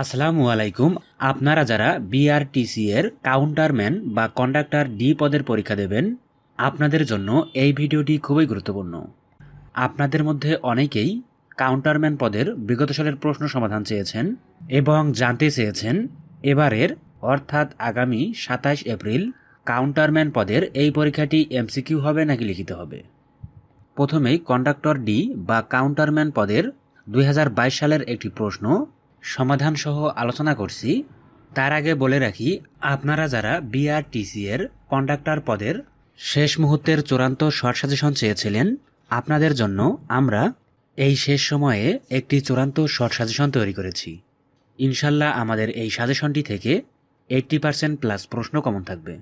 আসসালামু আলাইকুম। আপনারা যারা বিআরটিসি এর কাউন্টারম্যান বা কন্ডাক্টর ডি পদের পরীক্ষা দেবেন, আপনাদের জন্য এই ভিডিওটি খুবই গুরুত্বপূর্ণ। আপনাদের মধ্যে অনেকেই কাউন্টারম্যান পদের বিগত সালের প্রশ্ন সমাধান চেয়েছেন এবং জানতে চেয়েছেন এবারের, অর্থাৎ আগামী সাতাশ এপ্রিল কাউন্টারম্যান পদের এই পরীক্ষাটি এমসিকিউ হবে নাকি লিখিত হবে? প্রথমেই কন্ডাক্টর ডি বা কাউন্টারম্যান পদের দুই হাজার বাইশ সালের একটি প্রশ্ন সমাধান সহ আলোচনা করছি, তার আগে বলে রাখি, আপনারা যারা বিআরটিসি এর কন্ডাক্টর পদের শেষ মুহূর্তের চূড়ান্ত শর্ট সাজেশন চেয়েছিলেন, আপনাদের জন্য আমরা এই শেষ সময়ে একটি চূড়ান্ত শর্ট সাজেশন তৈরি করেছি। ইনশাল্লাহ আমাদের এই সাজেশনটি থেকে এইট্টি পার্সেন্ট প্লাস প্রশ্ন কমন থাকবে।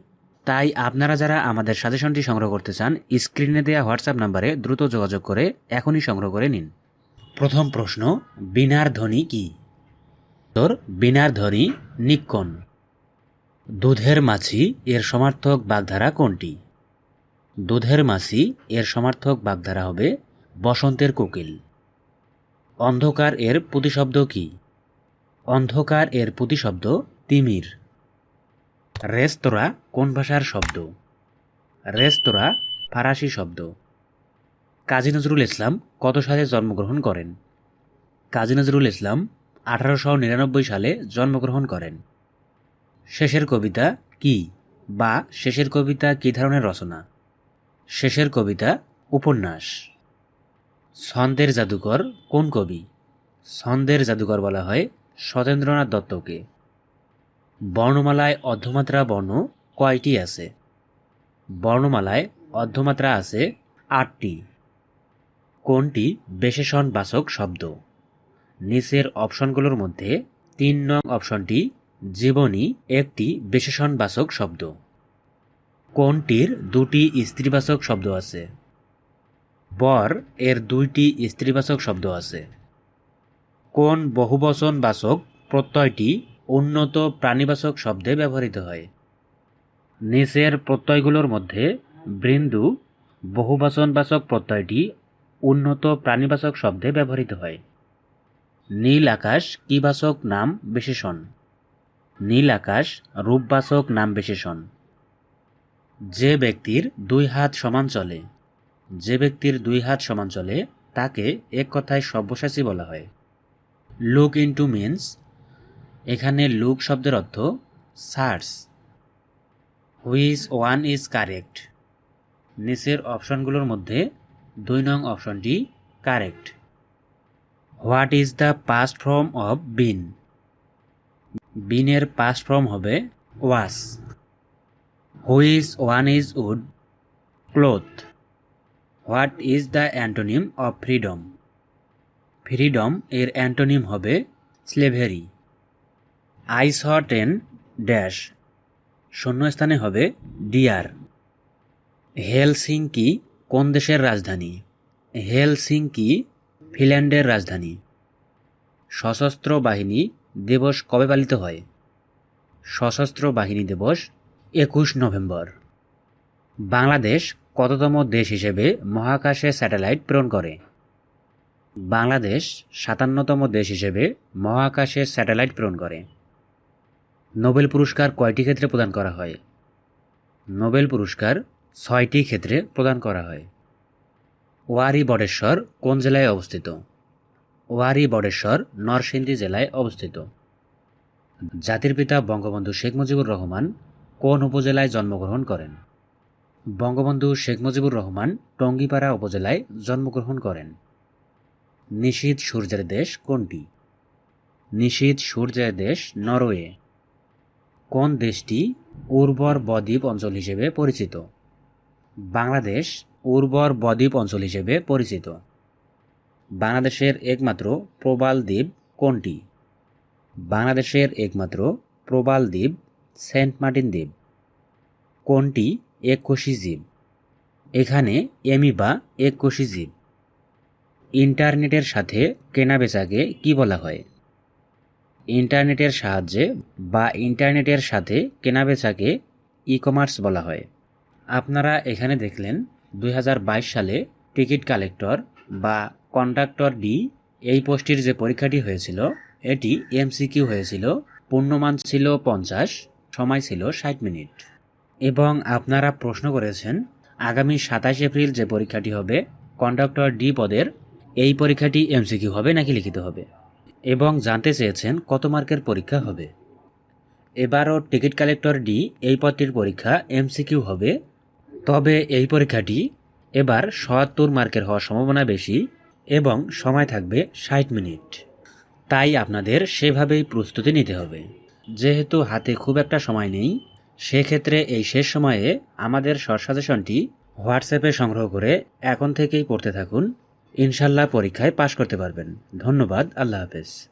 তাই আপনারা যারা আমাদের সাজেশনটি সংগ্রহ করতে চান স্ক্রিনে দেওয়া হোয়াটসঅ্যাপ নাম্বারে দ্রুত যোগাযোগ করে এখনই সংগ্রহ করে নিন। প্রথম প্রশ্ন, বিনার ধ্বনি কি? তোর বিনার ধ্বনি নিক্কন। দুধের মাছি, এর সমার্থক বাগধারা কোনটি? দুধের মাছি, এর সমার্থক বাগধারা হবে বসন্তের কোকিল। অন্ধকার এর প্রতিশব্দ কি? অন্ধকার এর প্রতিশব্দ তিমির। রেস্তোরাঁ কোন ভাষার শব্দ? রেস্তোরাঁ ফারাসি শব্দ। কাজী নজরুল ইসলাম কত সালে জন্মগ্রহণ করেন? কাজী নজরুল ইসলাম আঠারোশো নিরানব্বই সালে জন্মগ্রহণ করেন। শেষের কবিতা কি বা শেষের কবিতা কী ধরনের রচনা? শেষের কবিতা উপন্যাস। ছন্দের জাদুকর কোন কবি? ছন্দের জাদুকর বলা হয় সতেন্দ্রনাথ দত্তকে। বর্ণমালায় অর্ধমাত্রা বর্ণ কয়টি আছে? বর্ণমালায় অর্ধমাত্রা আছে আটটি। কোনটি বিশেষণ বাচক শব্দ? নিচের অপশনগুলোর মধ্যে তিন নং অপশনটি জীবনী একটি বিশেষণবাচক শব্দ। কোনটির দুটি স্ত্রীবাচক শব্দ আছে? বর এর দুইটি স্ত্রীবাচক শব্দ আছে। কোন বহুবচনবাচক প্রত্যয়টি উন্নত প্রাণীবাচক শব্দে ব্যবহৃত হয়? নিচের প্রত্যয়গুলোর মধ্যে বৃন্দু বহুবচনবাচক প্রত্যয়টি উন্নত প্রাণীবাচক শব্দে ব্যবহৃত হয়। নীল আকাশ কিবাচক নাম বিশেষণ? নীল আকাশ রূপবাচক নাম বিশেষণ। যে ব্যক্তির দুই হাত সমান চলে, যে ব্যক্তির দুই হাত সমান চলে, তাকে এক কথায় সব্যসাচী বলা হয়। লুক ইন্টু মিন্স এখানে লুক শব্দের অর্থ search. Which one is correct নিচের অপশনগুলোর মধ্যে দুই নং অপশনটি correct what is the past form of been? বিনের past form হবে was. Which one is wood, cloth. What is the antonym of freedom? Freedom এর অ্যান্টোনিম হবে slavery. I saw ten dash. শূন্যস্থানে হবে ডিয়ার। হেলসিংকি কোন দেশের রাজধানী? Helsinki ফিনল্যান্ডের রাজধানী। সশস্ত্র বাহিনী দিবস কবে পালিত হয়? সশস্ত্র বাহিনী দিবস একুশ নভেম্বর। বাংলাদেশ কততম দেশ হিসেবে মহাকাশে স্যাটেলাইট প্রেরণ করে? বাংলাদেশ সাতান্নতম দেশ হিসেবে মহাকাশে স্যাটেলাইট প্রেরণ করে। নোবেল পুরস্কার কয়টি ক্ষেত্রে প্রদান করা হয়? নোবেল পুরস্কার ছয়টি ক্ষেত্রে প্রদান করা হয়। ওয়ারি বটেশ্বর কোন জেলায় অবস্থিত? ওয়ারি বটেশ্বর, নরসিংদী জেলায় অবস্থিত। জাতির পিতা বঙ্গবন্ধু শেখ মুজিবুর রহমান কোন উপজেলায় জন্মগ্রহণ করেন? বঙ্গবন্ধু শেখ মুজিবুর রহমান টঙ্গিপাড়া উপজেলায় জন্মগ্রহণ করেন। নিশীত সূর্যের দেশ কোনটি? নিশীত সূর্যের দেশ নরওয়ে। কোন দেশটি উর্বর বদ্বীপ অঞ্চল হিসেবে পরিচিত? বাংলাদেশ উর্বর বদ্বীপ অঞ্চল হিসেবে পরিচিত। বাংলাদেশের একমাত্র প্রবাল দ্বীপ কোনটি? বাংলাদেশের একমাত্র প্রবাল দ্বীপ সেন্ট মার্টিন দ্বীপ। কোনটি? এককোষী জীব এখানে এমিবা এককোষী জীব ইন্টারনেটের সাথে কেনাবেচাকে কি বলা হয়? ইন্টারনেটের সাহায্যে বা ইন্টারনেটের সাথে কেনাবেচাকে ই কমার্স বলা হয়। আপনারা এখানে দেখলেন দুই হাজার বাইশ সালে টিকিট কালেক্টর বা কন্ডাক্টর ডি এই পোস্টটির যে পরীক্ষাটি হয়েছিল, এটি এমসিকিউ হয়েছিল। পূর্ণমান ছিল পঞ্চাশ, সময় ছিল ষাট মিনিট। এবং আপনারা প্রশ্ন করেছেন, আগামী সাতাশ এপ্রিল যে পরীক্ষাটি হবে, কন্ডাক্টর ডি পদের এই পরীক্ষাটি এমসিকিউ হবে নাকি লিখিত হবে? এবং জানতে চেয়েছেন, কত মার্কের পরীক্ষা হবে? এবারও টিকিট কালেক্টর ডি এই পদটির পরীক্ষা এমসিকিউ হবে তবে এই পরীক্ষাটি এবার সত্তর মার্কের হওয়ার সম্ভাবনা বেশি এবং সময় থাকবে ষাট মিনিট। তাই আপনাদের সেভাবেই প্রস্তুতি নিতে হবে। যেহেতু হাতে খুব একটা সময় নেই, সেক্ষেত্রে এই শেষ সময়ে আমাদের শর্ট সাজেশনটি হোয়াটসঅ্যাপে সংগ্রহ করে এখন থেকেই পড়তে থাকুন। ইনশাল্লাহ পরীক্ষায় পাশ করতে পারবেন। ধন্যবাদ। আল্লাহ হাফেজ।